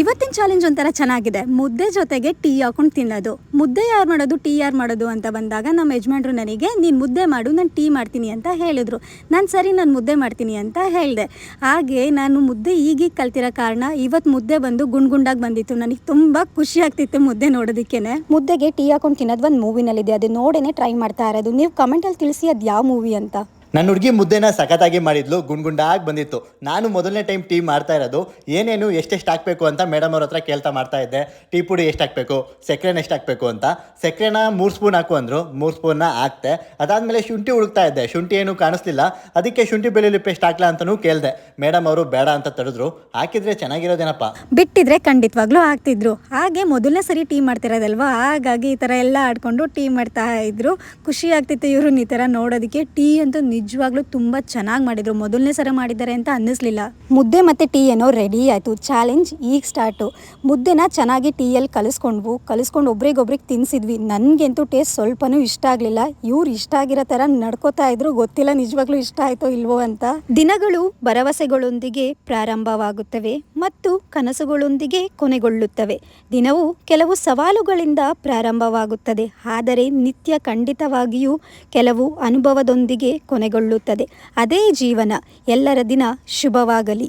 ಇವತ್ತಿನ ಚಾಲೆಂಜ್ ಒಂಥರ ಚೆನ್ನಾಗಿದೆ. ಮುದ್ದೆ ಜೊತೆಗೆ ಟೀ ಹಾಕೊಂಡು ತಿನ್ನೋದು. ಮುದ್ದೆ ಯಾರು ಮಾಡೋದು ಟೀ ಯಾರು ಮಾಡೋದು ಅಂತ ಬಂದಾಗ ನಮ್ಮ ಯಜಮಾನ್ರು ನನಗೆ ನೀನು ಮುದ್ದೆ ಮಾಡು ನಾನು ಟೀ ಮಾಡ್ತೀನಿ ಅಂತ ಹೇಳಿದ್ರು. ನಾನು ಸರಿ ನಾನು ಮುದ್ದೆ ಮಾಡ್ತೀನಿ ಅಂತ ಹೇಳಿದೆ. ಹಾಗೆ ನಾನು ಮುದ್ದೆ ಈಗೀಗ ಕಲ್ತಿರೋ ಕಾರಣ ಇವತ್ತು ಮುದ್ದೆ ಬಂದು ಗುಂಡ್ಗುಂಡಾಗಿ ಬಂದಿತ್ತು. ನನಗೆ ತುಂಬ ಖುಷಿ ಆಗ್ತಿತ್ತು ಮುದ್ದೆ ನೋಡೋದಕ್ಕೇನೆ. ಮುದ್ದೆಗೆ ಟೀ ಹಾಕೊಂಡು ತಿನ್ನೋದು ಒಂದು ಮೂವಿನಲ್ಲಿದೆ ಅದು ನೋಡೇನೆ ಟ್ರೈ ಮಾಡ್ತಾ ಇರೋದು. ನೀವು ಕಮೆಂಟಲ್ಲಿ ತಿಳಿಸಿ ಅದು ಯಾವ ಮೂವಿ ಅಂತ. ನನ್ನ ಹುಡುಗಿ ಮುದ್ದೆನ ಸಖತ್ತಾಗಿ ಮಾಡಿದ್ಲು ಗುಂಡ್ಗುಂಡಾಗಿ ಬಂದಿತ್ತು. ನಾನು ಮೊದಲನೇ ಟೈಮ್ ಟೀ ಮಾಡ್ತಾ ಇರೋದು, ಏನೇನು ಎಷ್ಟೆಷ್ಟು ಹಾಕಬೇಕು ಅಂತ ಮೇಡಮ್ ಅವ್ರ ಹತ್ರ ಕೇಳ್ತಾ ಮಾಡ್ತಾ ಇದ್ದೆ. ಟೀ ಪುಡಿ ಎಷ್ಟು ಹಾಕಬೇಕು, ಸಕ್ಕರೆನ ಎಷ್ಟು ಹಾಕಬೇಕು ಅಂತ. ಸಕ್ಕರೆನ ಮೂರು ಸ್ಪೂನ್ ಹಾಕು ಅಂದರು, ಮೂರು ಸ್ಪೂನ್ನ ಹಾಕ್ತೆ ಅದಾದಮೇಲೆ ಶುಂಠಿ ಹುಡುಕ್ತಾ ಇದ್ದೆ, ಶುಂಠಿ ಏನು ಕಾಣಿಸ್ಲಿಲ್ಲ. ಅದಕ್ಕೆ ಶುಂಠಿ ಬೆಳ್ಳುಳ್ಳಿ ಪೇಸ್ಟ್ ಹಾಕ್ಲಾ ಅಂತಲೂ ಕೇಳಿದೆ. ಮೇಡಮ್ ಅವರು ಬೇಡ ಅಂತ ತಡೆದ್ರು. ಹಾಕಿದ್ರೆ ಚೆನ್ನಾಗಿರೋದೇನಪ್ಪ? ಬಿಟ್ಟಿದ್ರೆ ಖಂಡಿತವಾಗ್ಲೂ ಹಾಕ್ತಿದ್ರು. ಹಾಗೆ ಮೊದಲನೇ ಸರಿ ಟೀ ಮಾಡ್ತಿರೋದಲ್ವಾ? ಹಾಗಾಗಿ ಈ ಥರ ಎಲ್ಲ ಆಡ್ಕೊಂಡು ಟೀ ಮಾಡ್ತಾ ಇದ್ರು. ಖುಷಿ ಆಗ್ತಿತ್ತು ಇವರು ಈ ಥರ ನೋಡೋದಕ್ಕೆ. ಟೀ ಅಂತೂ ನಿಜವಾಗ್ಲೂ ತುಂಬ ಚೆನ್ನಾಗಿ ಮಾಡಿದ್ರು. ಮೊದಲನೇ ಸರ ಮಾಡಿದ್ದಾರೆ ಅಂತ ಅನ್ನಿಸ್ಲಿಲ್ಲ. ಮುದ್ದೆ ಮತ್ತು ಟೀ ಏನೋ ರೆಡಿ ಆಯಿತು. ಚಾಲೆಂಜ್ ಈಗ ಸ್ಟಾರ್ಟು ಮುದ್ದೆನ ಚೆನ್ನಾಗಿ ಟೀಯಲ್ಲಿ ಕಲಿಸ್ಕೊಂಡ್ವು. ಕಲಿಸ್ಕೊಂಡು ಒಬ್ರಿಗೊಬ್ರಿಗೆ ತಿನ್ಸಿದ್ವಿ. ನನಗಂತೂ ಟೇಸ್ಟ್ ಸ್ವಲ್ಪನೂ ಇಷ್ಟ ಆಗಲಿಲ್ಲ. ಇವ್ರು ಇಷ್ಟ ಆಗಿರೋ ಥರ ನಡ್ಕೋತಾ ಇದ್ರು. ಗೊತ್ತಿಲ್ಲ ನಿಜವಾಗ್ಲೂ ಇಷ್ಟ ಆಯ್ತೋ ಇಲ್ವೋ ಅಂತ. ದಿನಗಳು ಭರವಸೆಗಳೊಂದಿಗೆ ಪ್ರಾರಂಭವಾಗುತ್ತವೆ ಮತ್ತು ಕನಸುಗಳೊಂದಿಗೆ ಕೊನೆಗೊಳ್ಳುತ್ತವೆ. ದಿನವು ಕೆಲವು ಸವಾಲುಗಳಿಂದ ಪ್ರಾರಂಭವಾಗುತ್ತದೆ. ಆದರೆ ನಿತ್ಯ ಖಂಡಿತವಾಗಿಯೂ ಕೆಲವು ಅನುಭವದೊಂದಿಗೆ ಕೊನೆಗೊಳ್ಳುತ್ತದೆ ಅದೇ ಜೀವನ. ಎಲ್ಲರ ದಿನ ಶುಭವಾಗಲಿ.